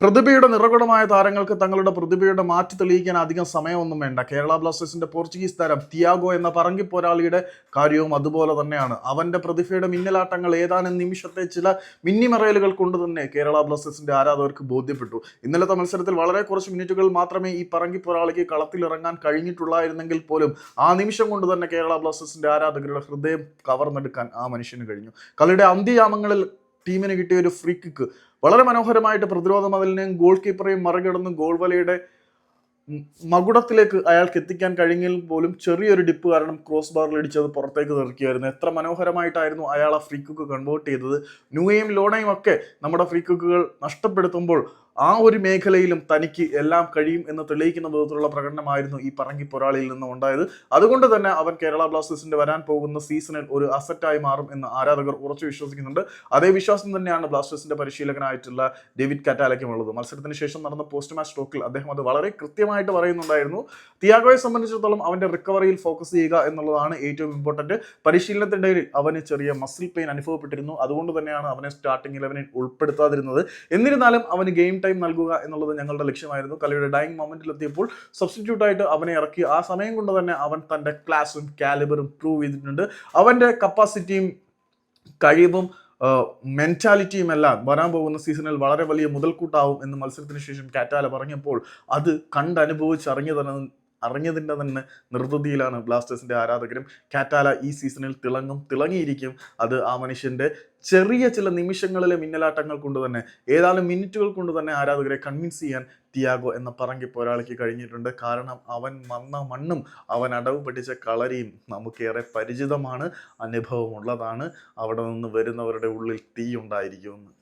പ്രതിഭയുടെ നിറകുടമായ താരങ്ങൾക്ക് തങ്ങളുടെ പ്രതിഭയുടെ മാറ്റി തെളിയിക്കാൻ അധികം സമയമൊന്നും വേണ്ട. കേരള ബ്ലാസ്റ്റേഴ്സിന്റെ പോർച്ചുഗീസ് താരം തിയാഗോ എന്ന പറങ്കി പോരാളിയുടെ കാര്യവും അതുപോലെ തന്നെയാണ്. അവന്റെ പ്രതിഭയുടെ മിന്നലാട്ടങ്ങൾ ഏതാനും നിമിഷത്തെ ചില മിന്നിമറയലുകൾ കൊണ്ട് തന്നെ കേരള ബ്ലാസ്റ്റേഴ്സിന്റെ ആരാധകർക്ക് ബോധ്യപ്പെട്ടു. ഇന്നലത്തെ മത്സരത്തിൽ വളരെ കുറച്ച് മിനിറ്റുകൾ മാത്രമേ ഈ പറങ്കി പോരാളിക്ക് കളത്തിലിറങ്ങാൻ കഴിഞ്ഞിട്ടുള്ളായിരുന്നെങ്കിൽ പോലും ആ നിമിഷം കൊണ്ട് തന്നെ കേരള ബ്ലാസ്റ്റേഴ്സിന്റെ ആരാധകരുടെ ഹൃദയം കവർന്നെടുക്കാൻ ആ മനുഷ്യന് കഴിഞ്ഞു. കളിയുടെ അന്ത്യയാമങ്ങളിൽ ടീമിന് കിട്ടിയ ഒരു ഫ്രീ കിക്ക് വളരെ മനോഹരമായിട്ട് പ്രതിരോധ മതിലിനെയും ഗോൾ കീപ്പറെയും മറികടന്ന് ഗോൾ വലയുടെ മകുടത്തിലേക്ക് അയാൾക്ക് എത്തിക്കാൻ കഴിഞ്ഞെങ്കിൽ പോലും ചെറിയൊരു ഡിപ്പ് കാരണം ക്രോസ് ബാറിൽ ഇടിച്ചത് പുറത്തേക്ക് തെറിക്കുകയായിരുന്നു. എത്ര മനോഹരമായിട്ടായിരുന്നു അയാൾ ആ ഫ്രീ കുക്ക് കൺവേർട്ട് ചെയ്തത്. ന്യൂയും ലോണയും ഒക്കെ നമ്മുടെ ഫ്രീ കുക്കുകൾ നഷ്ടപ്പെടുത്തുമ്പോൾ ആ ഒരു മേഖലയിലും തനിക്ക് എല്ലാം കഴിയും എന്ന് തെളിയിക്കുന്ന വിധത്തിലുള്ള പ്രകടനമായിരുന്നു ഈ പറങ്കി പൊരാളിയിൽ നിന്ന് ഉണ്ടായത്. അതുകൊണ്ട് തന്നെ അവൻ കേരള ബ്ലാസ്റ്റേഴ്സിന്റെ വരാൻ പോകുന്ന സീസണിൽ ഒരു അസറ്റായി മാറും എന്ന് ആരാധകർ ഉറച്ചു വിശ്വസിക്കുന്നുണ്ട്. അതേ വിശ്വാസം തന്നെയാണ് ബ്ലാസ്റ്റേഴ്സിന്റെ പരിശീലകനായിട്ടുള്ള ഡേവിഡ് കാറ്റാലയ്ക്കും ഉള്ളത്. മത്സരത്തിന് ശേഷം നടന്ന പോസ്റ്റ് മാച്ച് ടോക്കിൽ അദ്ദേഹം അത് വളരെ കൃത്യമായിട്ട് പറയുന്നുണ്ടായിരുന്നു. തിയാഗോയെ സംബന്ധിച്ചിടത്തോളം അവന്റെ റിക്കവറിയിൽ ഫോക്കസ് ചെയ്യുക എന്നുള്ളതാണ് ഏറ്റവും ഇമ്പോർട്ടന്റ് പരിശീലനത്തിനിടയിൽ അവന് ചെറിയ മസിൽ പെയിൻ അനുഭവപ്പെട്ടിരുന്നു. അതുകൊണ്ട് തന്നെയാണ് അവനെ സ്റ്റാർട്ടിംഗ് ഇലവനിൽ ഉൾപ്പെടുത്താതിരുന്നത്. എന്നിരുന്നാലും അവന് ഗെയിം ടൈം നൽകുക എന്നുള്ളത് ഞങ്ങളുടെ ലക്ഷ്യമായിരുന്നു. കളിയുടെ ഡൈങ് മൊമെന്റിൽ എത്തിയപ്പോൾ സബ്സ്റ്റിറ്റ്യൂട്ട് ആയിട്ട് അവനെ ഇറക്കി. ആ സമയം കൊണ്ട് തന്നെ അവൻ തന്റെ ക്ലാസും കാലിബറും പ്രൂവ് ചെയ്തിട്ടുണ്ട്. അവന്റെ കപ്പാസിറ്റിയും കഴിവും മെന്റാലിറ്റിയും എല്ലാം വരാൻ പോകുന്ന സീസണിൽ വളരെ വലിയ മുതൽക്കൂട്ടാവും എന്ന് മത്സരത്തിന് ശേഷം കാറ്റാല പറഞ്ഞപ്പോൾ അത് കണ്ടനുഭവിച്ചറിഞ്ഞു തന്നെ അറിഞ്ഞതിന്റെ തന്നെ നിർവൃതിയിലാണ് ബ്ലാസ്റ്റേഴ്സിന്റെ ആരാധകരും. കാറ്റാല ഈ സീസണിൽ തിളങ്ങും തിളങ്ങിയിരിക്കും. അത് ആ മനുഷ്യന്റെ ചെറിയ ചില നിമിഷങ്ങളിലെ മിന്നലാട്ടങ്ങൾ കൊണ്ട് തന്നെ ഏതാനും മിനിറ്റുകൾ കൊണ്ട് തന്നെ ആരാധകരെ കൺവിൻസ് ചെയ്യാൻ തിയാഗോ എന്ന പറങ്കി പോരാളിക്ക് കഴിഞ്ഞിട്ടുണ്ട്. കാരണം അവൻ വന്ന മണ്ണും അവൻ അടവ് പഠിച്ച കളരിയും നമുക്കേറെ പരിചിതമാണ് അനുഭവമുള്ളതാണ്. അവിടെ നിന്ന് വരുന്നവരുടെ ഉള്ളിൽ തീ ഉണ്ടായിരിക്കുമെന്ന്